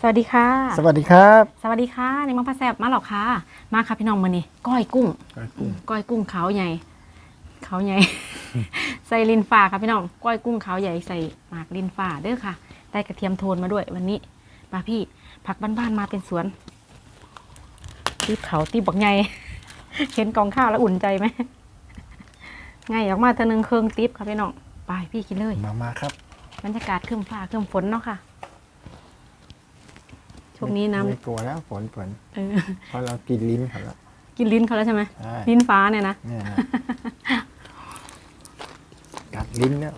สวัสดีค่ะ สวัสดีครับ สวัสดีค่ะในมังพะแซบมาหรอค่ะ มาค่ะพี่น้องมือนี่ก้อยกุ้ง ก้อยกุ้งเขาใหญ่เขาใหญ่ ใส่ลินฟ้าค่ะพี่น้อง ก้อยกุ้งเขาใหญ่ใส่หมากลินฟ้าเด้อค่ะ ได้กระเทียมโทนมาด้วยวันนี้มาพี่ผักบ้านๆมาเป็นสวนตีบเขาตีบบักใหญ่เห็นกองข้าวแล้วอุ่นใจไหมง่ายออกมาเทอนึงเครื่องตีบค่ะพี่น้อง ไปพี่กินเลย มามาครับ บรรยากาศครึ้มฟ้าครึ้มฝนเนาะค่ะ ช่วงนี้น้ไม่กลัวแล้วฝนฝนำเออเพราะเรากินลิ้นเขาแล้ว กินลิ้นเขาแล้วใช่ไหมใช่ ลิ้นฟ้าเนี่ยนะ เนี่ยนะกัดลิ้นแล้ว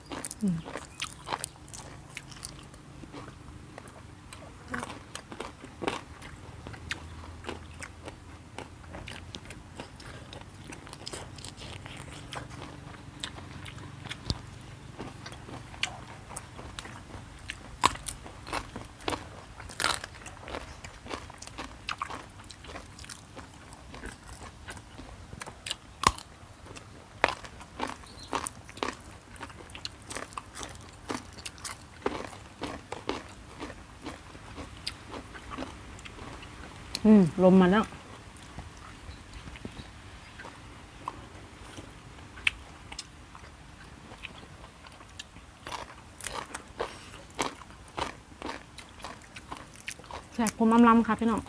อืม ลมมาแล้วแสบผมอำลำค่ะพี่น้อง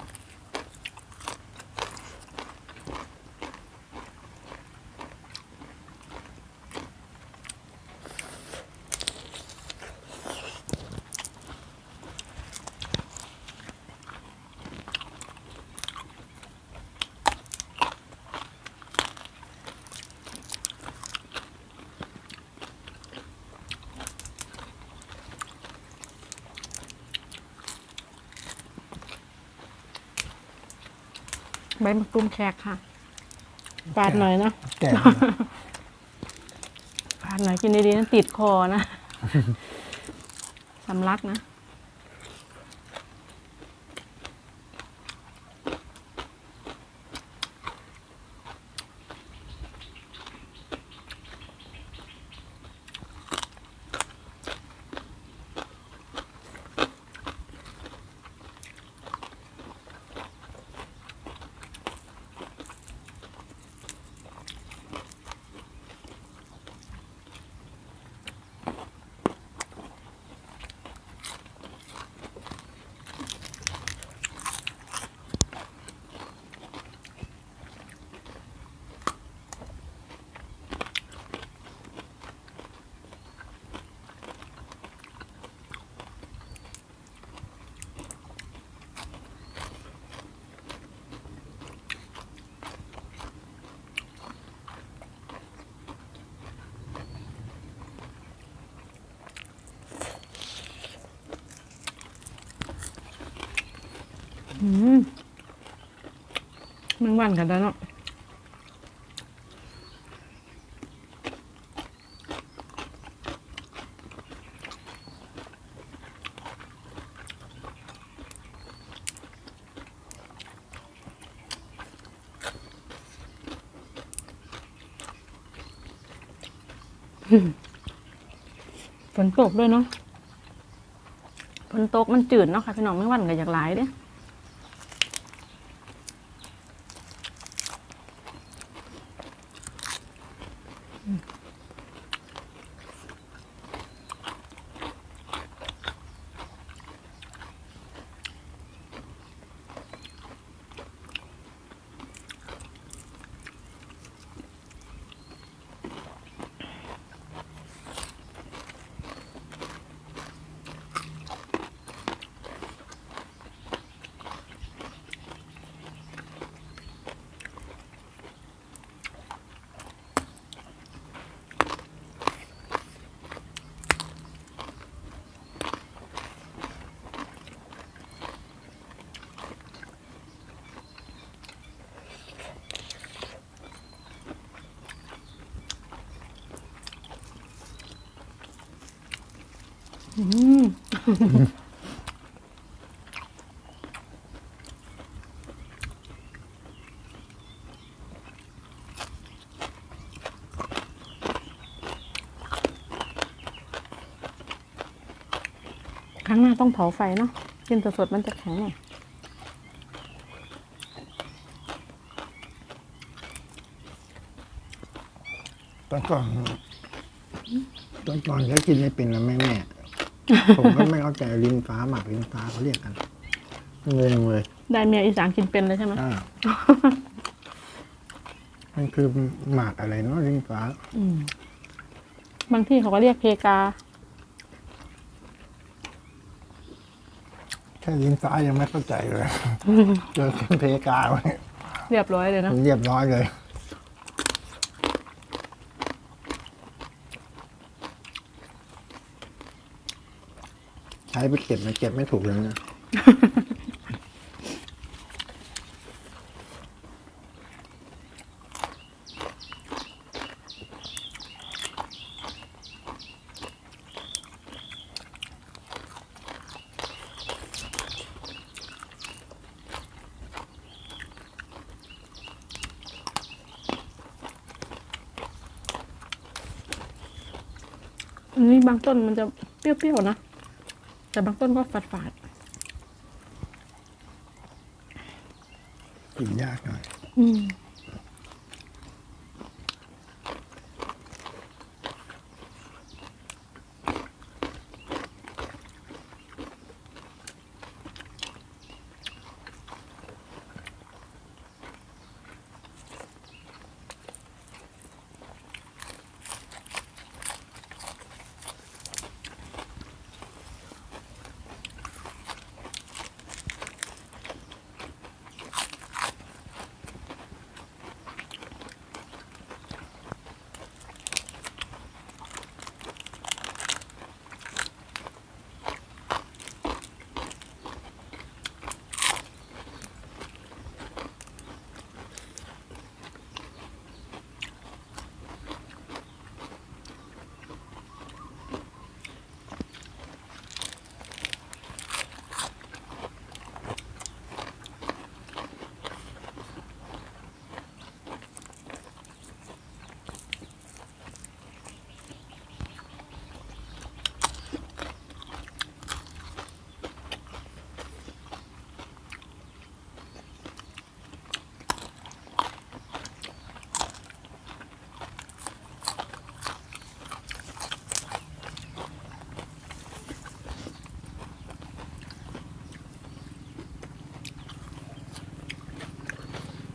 ใบมะกรูดแขกค่ะปาดหน่อยนะแก่ปาดหน่อยกินดีๆนะติดคอนะสำลักนะ มันวันกันแล้วเนาะฝนตกด้วยเนาะฝนตกมันจืดเนาะค่ะพี่น้องไม่วันก็อยากหลายเด้ ครั้งหน้าต้องเผาไฟเนาะกินสดๆมันจะแข็งหน่อยตอนก่อนตอนก่อนก็กินไม่เป็นนะแม่แม่ ผมก็ไม่เข้าใจลิ้นฟ้าหมักลิ้นฟ้าเขาเรียกกันงงเลย ได้เมียอีสานกินเป็นเลยใช่ไหมอ่ามันคือหมากอะไรเนาะลิ้นฟ้า อืมบางที่เขาก็เรียกเพกา แค่ลิ้นฟ้ายังไม่เข้าใจเลย เจอเป็นเพกาไว้เรียบร้อยเลยนะมันเรียบร้อยเลย ใช้ไปเก็บมันเก็บไม่ถูกเลยนะอันนี้บางต้นมันจะเปรี้ยวๆนะ แต่บางต้นก็ฝาดกินยากหน่อยๆอืม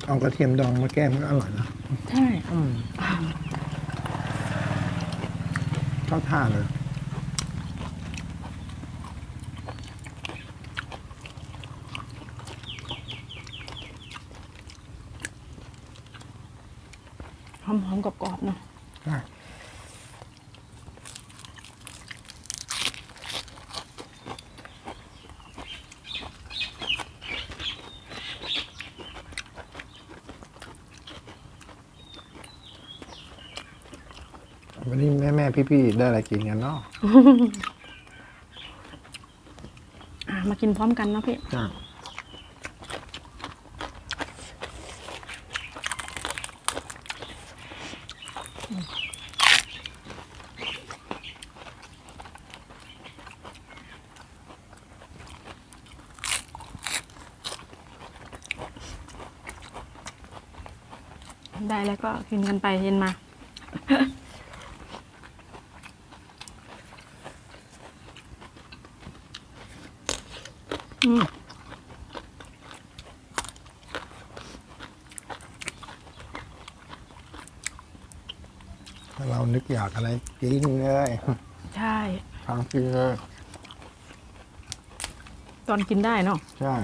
เอากระเทียมดองมาแก้มก็อร่อยนะใช่เข้าท่าเลย หอมๆกรอบๆเนาะ ใช่วันนี้แม่แม่ๆ พี่ๆได้อะไรกินกันเนาะอะมากินพร้อมกันเนาะพี่ จ้าได้แล้วก็กินกันไปเย็นมา เรานึกอยากอะไรกินเลยใช่ ทางกินเลยตอนกินได้เนาะใช่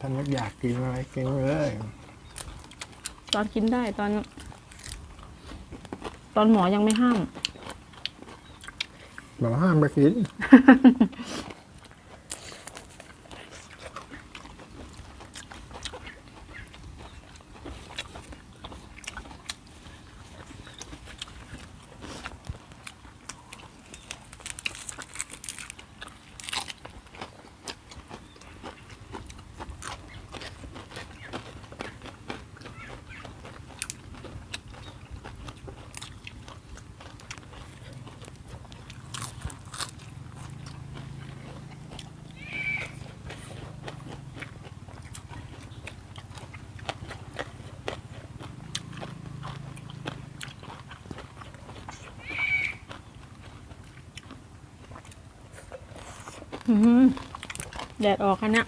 ถ้านึกอยากกินอะไรกินเลยตอนกินได้ตอน ตอนหมอยังไม่ห้ามบอกห้ามไปกิน แดดออกคันเนี้ย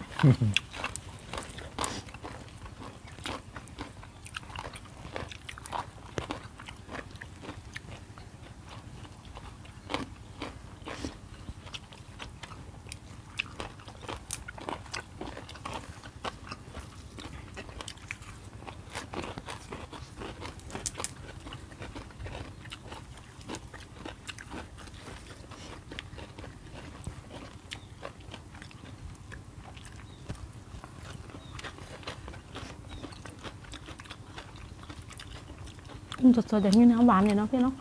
สดๆอย่างนี้นะหวานเลยเนาะพี่เนาะ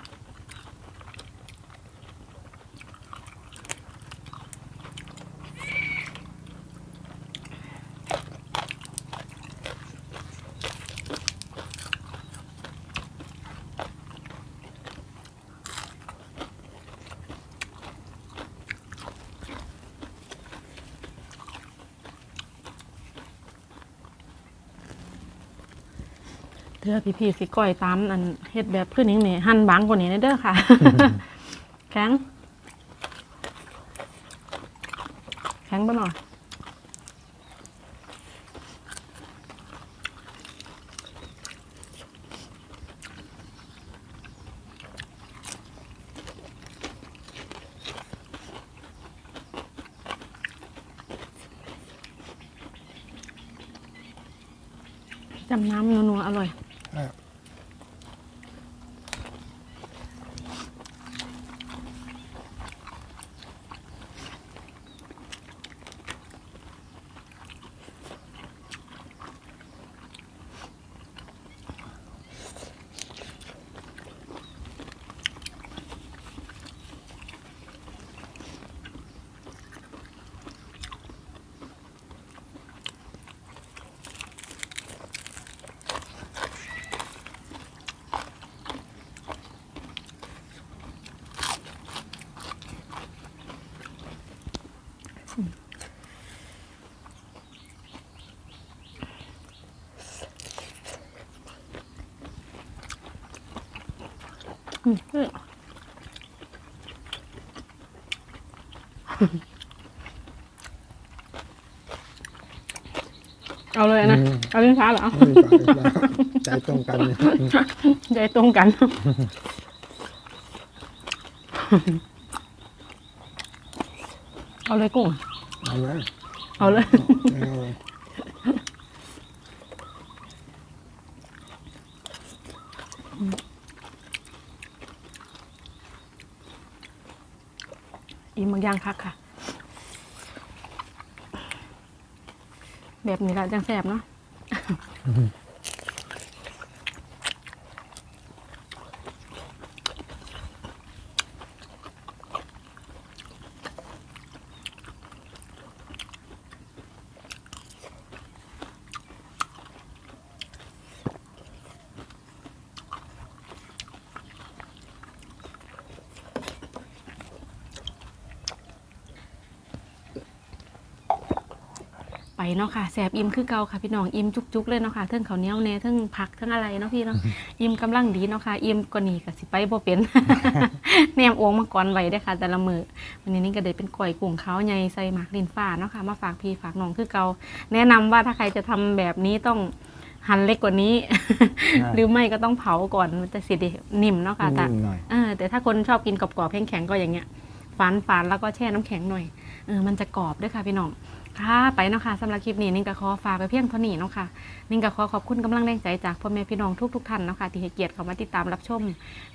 เธอพี่ๆสิก้อยตามอันเฮ็ดแบบพื้นนิ่งนี่หั่นบางกว่านี้เด้อค่ะ แข็ง แข็งไปหน่อยจำน้ำนัวๆอร่อย ค เฮ้ยเอาเลยนะ อืม เอาลิ้นฟ้าเหรอไม่มีปากอีกแล้วใจตรงกันเนี่ยใจตรงกัน เอาเลยกุ้ง เอาไหมเอาเลย เอาเล อีกบางอย่างคักค่ะ แบบนี้ละจังแสบเนาะ เนาะค่ะแสบอิ่มคือเก่าค่ะพี่น้องอิ่มจุกๆเลยเนาะค่ะเทั้งข้าวเหนียวแหน่เทั้งผักเทั้งอะไรเนาะพี่เนาะอิ่มกำลังดีเนาะค่ะอิ่มกว่านี้ก็สิไปบ่เป็นแนมโอ่งมาก่อนไว้ได้อค่ะ แต่ละมือวันนี้นี่ก็ได้เป็นก๋วยกุ้งขาวใหญ่ใส่หมากลินฟ้าเนาะค่ะมาฝากพี่ฝากน้องคือเก่าแนะนำว่าถ้าใครจะทำแบบนี้ต้องหั่นเล็กกว่านี้ หรือไม่ก็ต้องเผาก่อนมันจะสิได้นิ่มเนาะค่ะแต่นิ่มหน่อยเออแต่ถ้าคนชอบกินกรอบๆแข็งๆก็อย่างเงี้ยฝานฝานแล้วก็แช่น้ำแข็งหน่อยเออมันจะกรอบด้วยค่ะพี่น้อง ค่ะไปเนาะค่ะสำหรับคลิปนี้นิ่งกับขอฝากไปเพียงเท่านี้เนาะค่ะนิ่งกับขอขอบคุณกำลังแรงใจจากพ่อแม่พี่น้องทุกทุกท่านเนาะค่ะที่ให้เกียรติเข้ามาติดตามรับชม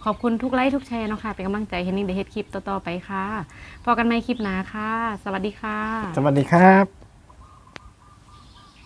ขอบคุณทุกไลค์ทุกแชร์เนาะค่ะเป็นกำลังใจให้นิ่งได้เฮ็ดคลิปต่อๆไปค่ะพอกันใหม่คลิปหน้าค่ะ สวัสดีค่ะ สวัสดีครับ